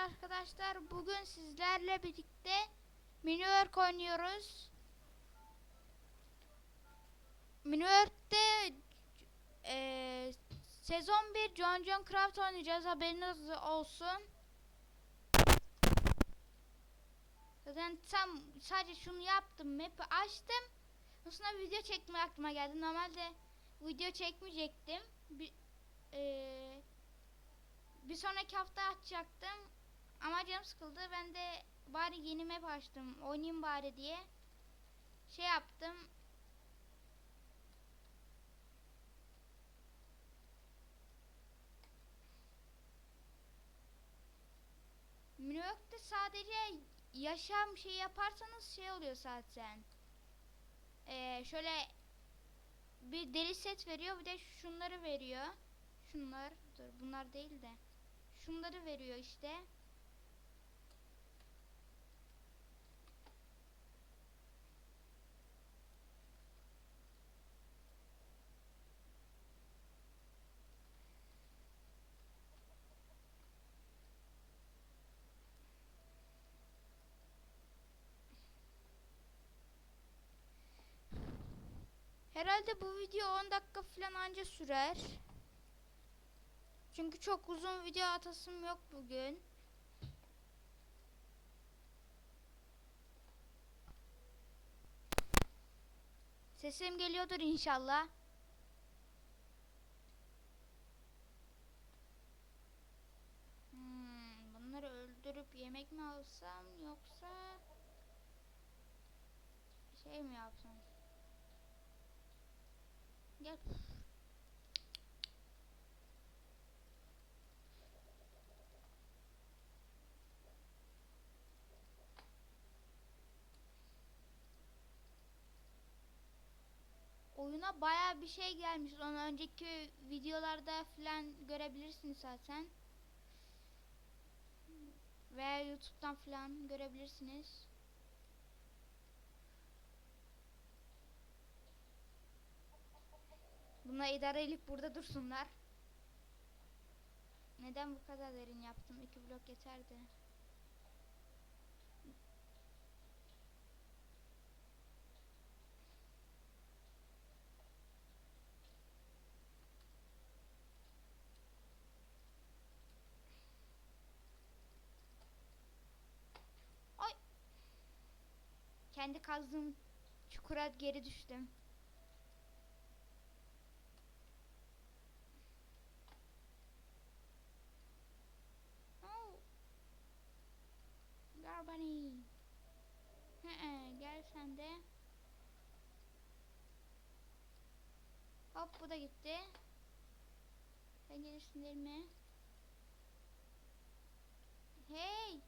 arkadaşlar. Bugün sizlerle birlikte Miniwork oynuyoruz. Miniwork'te eee sezon 1 John John Craft oynayacağız. Haberiniz olsun. Zaten tam sadece şunu yaptım. Map'i açtım. Sonra video çekme aklıma geldi. Normalde video çekmeyecektim. Bir, eee bir sonraki hafta açacaktım. Ama canım sıkıldı. Ben de bari yeni map açtım. Oynayayım bari diye. Şey yaptım. Miniwork'te sadece yaşam şey yaparsanız şey oluyor zaten. Ee, şöyle bir deri set veriyor bir de şunları veriyor. Şunlar dur bunlar değil de şunları veriyor işte. Herhalde bu video 10 dakika falan anca sürer. Çünkü çok uzun video atasım yok bugün. Sesim geliyordur inşallah. Hmm, bunları öldürüp yemek mi alsam yoksa şey mi yapsam? Gel. Oyuna baya bir şey gelmiş. Onu önceki videolarda falan görebilirsiniz zaten. Veya YouTube'dan falan görebilirsiniz. Buna idare edip burada dursunlar. Neden bu kadar derin yaptım? İki blok yeterdi. Ay. Kendi kazdığım çukura geri düştüm. Oh. Gel bunny. Hı hı, gel sen de. Hop bu da gitti. Değil mi? Hey.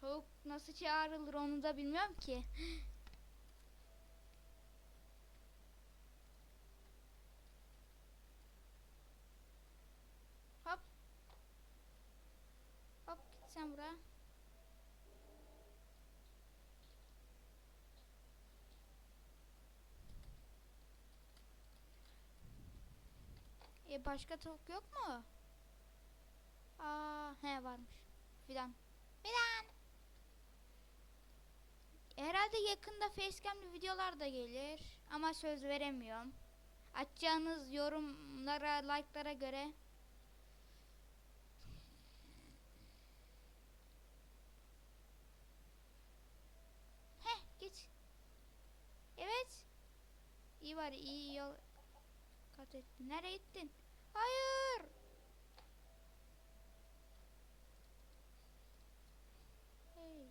Soğuk nasıl çağrılır onu da bilmiyorum ki. Hop. Hop git sen buraya. E başka tavuk yok mu? Aa, he varmış. Fidan. Fidan. Herhalde yakında facecam'li videolar da gelir. Ama söz veremiyorum. Açacağınız yorumlara, like'lara göre Heh geç. Evet. Var iyi yol kat ettin. Nereye gittin? Hayır. Hey.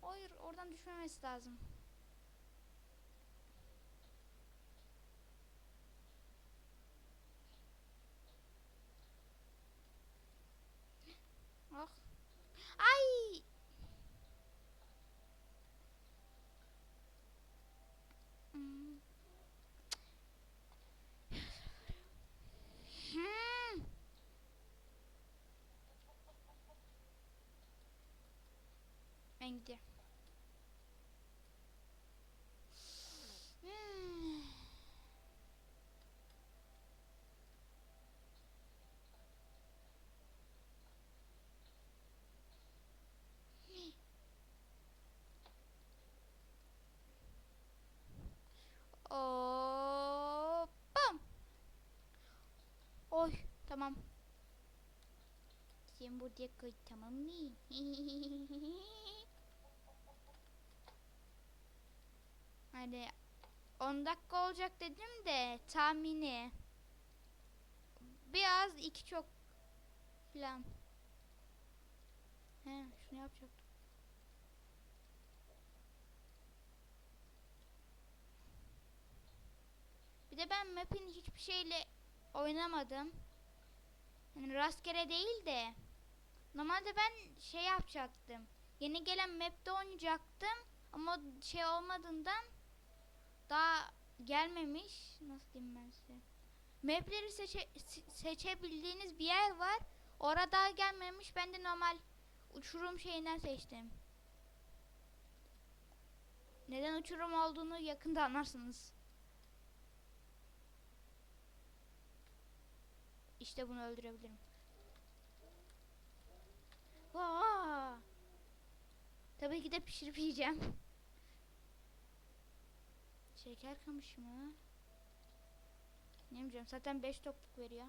Hayır oradan düşmemesi lazım. Ah. Ay. Ben gidiyorum. Hmm. Oh, bam. Oy, tamam. Всем будет кой-то мамми. Hani 10 dakika olacak dedim de tahmini. Biraz iki çok falan. He şunu yapacaktım. Bir de ben map'in hiçbir şeyle oynamadım. Yani rastgele değil de. Normalde ben şey yapacaktım. Yeni gelen map'te oynayacaktım. Ama şey olmadığından daha gelmemiş. Nasıl diyeyim ben size? Map'leri seçe- se- seçebildiğiniz bir yer var. Orada daha gelmemiş. Ben de normal uçurum şeyinden seçtim. Neden uçurum olduğunu yakında anlarsınız. İşte bunu öldürebilirim. Aa! Tabii ki de pişirip yiyeceğim. Şeker kamışı mı? Ne bileyim zaten 5 topluk veriyor.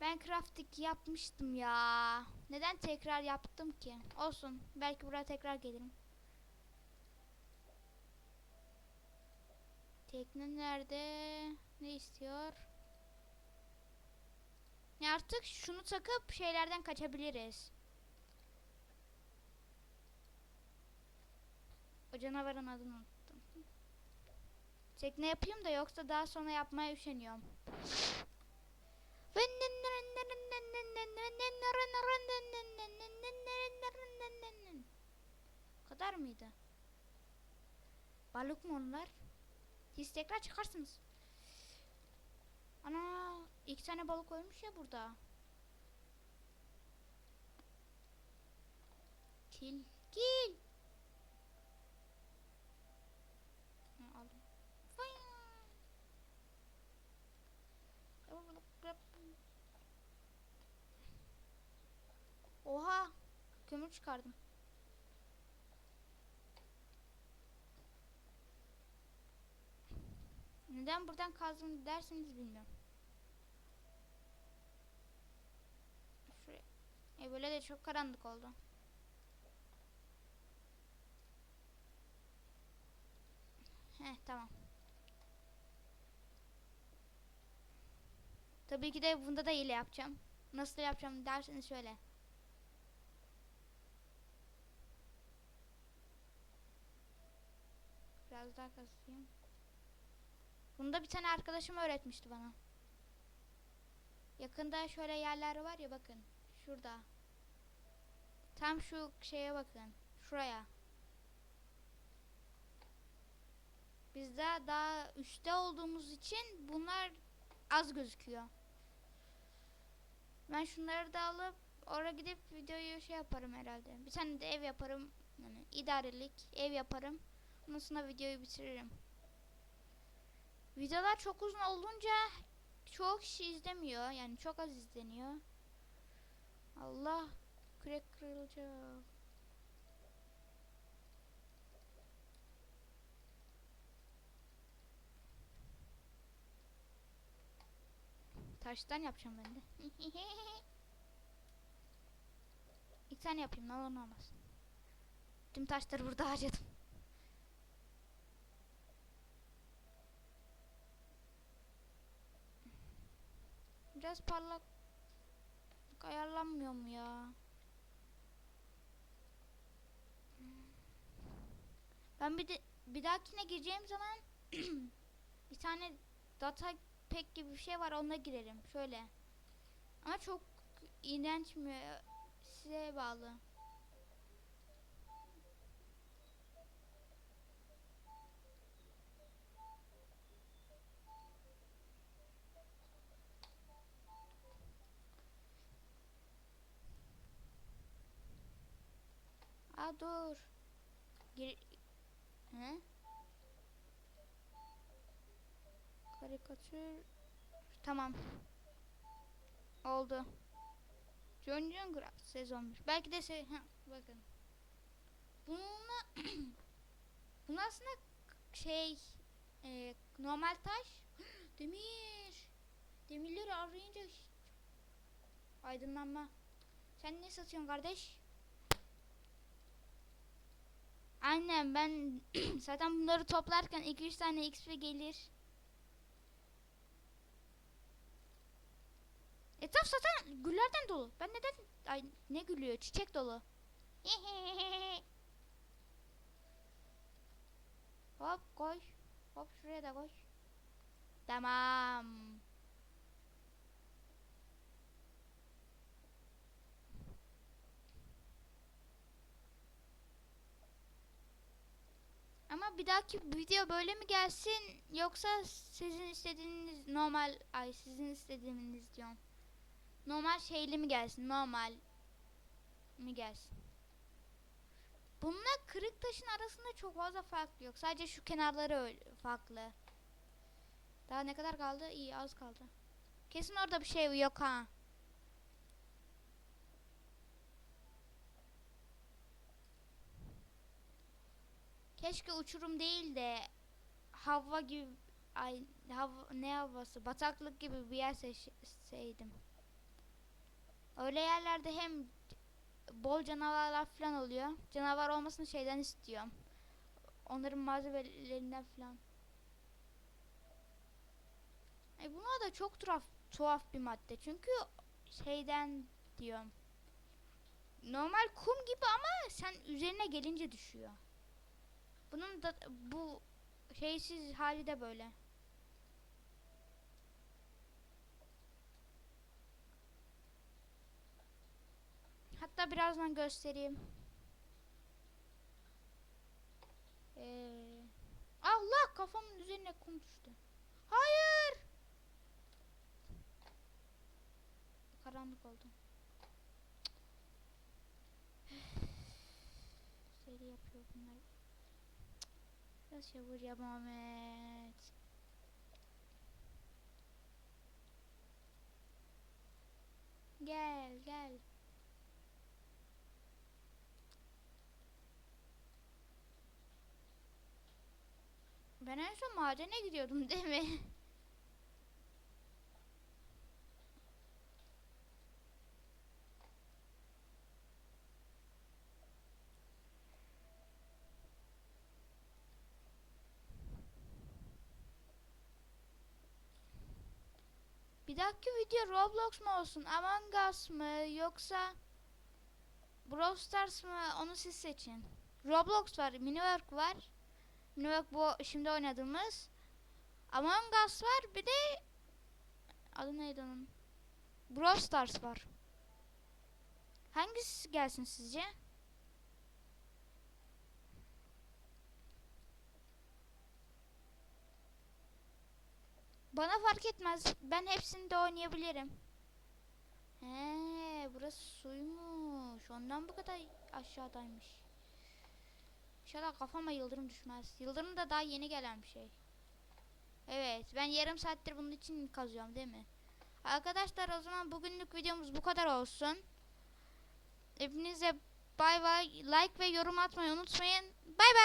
Ben crafting yapmıştım ya. Neden tekrar yaptım ki? Olsun. Belki buraya tekrar gelirim. Tekne nerede? Ne istiyor? Ya artık şunu takıp şeylerden kaçabiliriz. O canavarın adını unuttum. Tekne yapayım da yoksa daha sonra yapmaya üşeniyorum. Kadar mıydı? Balık mı onlar? Siz tekrar çıkarsınız. Ana iki tane balık koymuş ya burada. Kil. Kil. Oha. Kömür çıkardım. Neden buradan kazdım derseniz bilmiyorum. Şuraya. E böyle de çok karanlık oldu. Heh tamam. Tabii ki de bunda da hile yapacağım. Nasıl yapacağım derseniz şöyle. Biraz daha kazıyım. Bunu da bir tane arkadaşım öğretmişti bana. Yakında şöyle yerler var ya bakın. Şurada. Tam şu şeye bakın. Şuraya. Biz de daha üstte olduğumuz için bunlar az gözüküyor. Ben şunları da alıp oraya gidip videoyu şey yaparım herhalde. Bir tane de ev yaparım. Yani idarelik ev yaparım. Ondan sonra videoyu bitiririm. Videolar çok uzun olunca çok kişi izlemiyor. Yani çok az izleniyor. Allah kürek kırılacak. Taştan yapacağım ben de. İki tane yapayım ne olur ne olmaz. Tüm taşları burada harcadım. Biraz parlak ayarlanmıyor mu ya? Ben bir de bir dahakine gireceğim zaman bir tane data pack gibi bir şey var onunla girerim. Şöyle. Ama çok iğrenç mi? Size bağlı. Aa dur. Gir He? Karikatür. Tamam. Oldu. John John Grass sezon 1. Belki de se ha, bakın. Bununla Bunun aslında şey e, normal taş. Demir. Demirleri arayınca aydınlanma. Sen ne satıyorsun kardeş? Annem ben zaten bunları toplarken 2-3 tane XP gelir. Etraf zaten güllerden dolu. Ben neden ay ne gülüyor? Çiçek dolu. Hop koy. Hop şuraya da koy. Tamam. Ama bir dahaki video böyle mi gelsin yoksa sizin istediğiniz normal ay sizin istediğiniz diyorum. Normal şeyli mi gelsin? Normal mi gelsin? Bununla kırık taşın arasında çok fazla fark yok. Sadece şu kenarları öyle farklı. Daha ne kadar kaldı? İyi az kaldı. Kesin orada bir şey yok ha. Keşke uçurum değil de hava gibi ay hava, ne havası bataklık gibi bir yer seçseydim. Öyle yerlerde hem bol canavarlar falan oluyor. Canavar olmasını şeyden istiyorum. Onların malzemelerinden falan. E buna da çok tuhaf, tuhaf bir madde. Çünkü şeyden diyorum. Normal kum gibi ama sen üzerine gelince düşüyor. Bunun da bu şeysiz hali de böyle. Hatta birazdan göstereyim. Ee, Allah kafamın üzerine kum düştü. Hayır. Karanlık oldu. Seri yapıyor bunlar. Biraz yavur ya Muhammed. Gel gel. Ben en son madene gidiyordum değil mi? dahaki video Roblox mu olsun, Among Us mı yoksa Brawl Stars mı onu siz seçin. Roblox var, Miniwork var. Miniwork bu şimdi oynadığımız. Among Us var bir de adı neydi onun? Brawl Stars var. Hangisi gelsin sizce? Bana fark etmez. Ben hepsini de oynayabilirim. He, burası suymuş. Ondan bu kadar aşağıdaymış. İnşallah kafama yıldırım düşmez. Yıldırım da daha yeni gelen bir şey. Evet, ben yarım saattir bunun için kazıyorum değil mi? Arkadaşlar o zaman bugünlük videomuz bu kadar olsun. Hepinize bay bay. Like ve yorum atmayı unutmayın. Bay bay.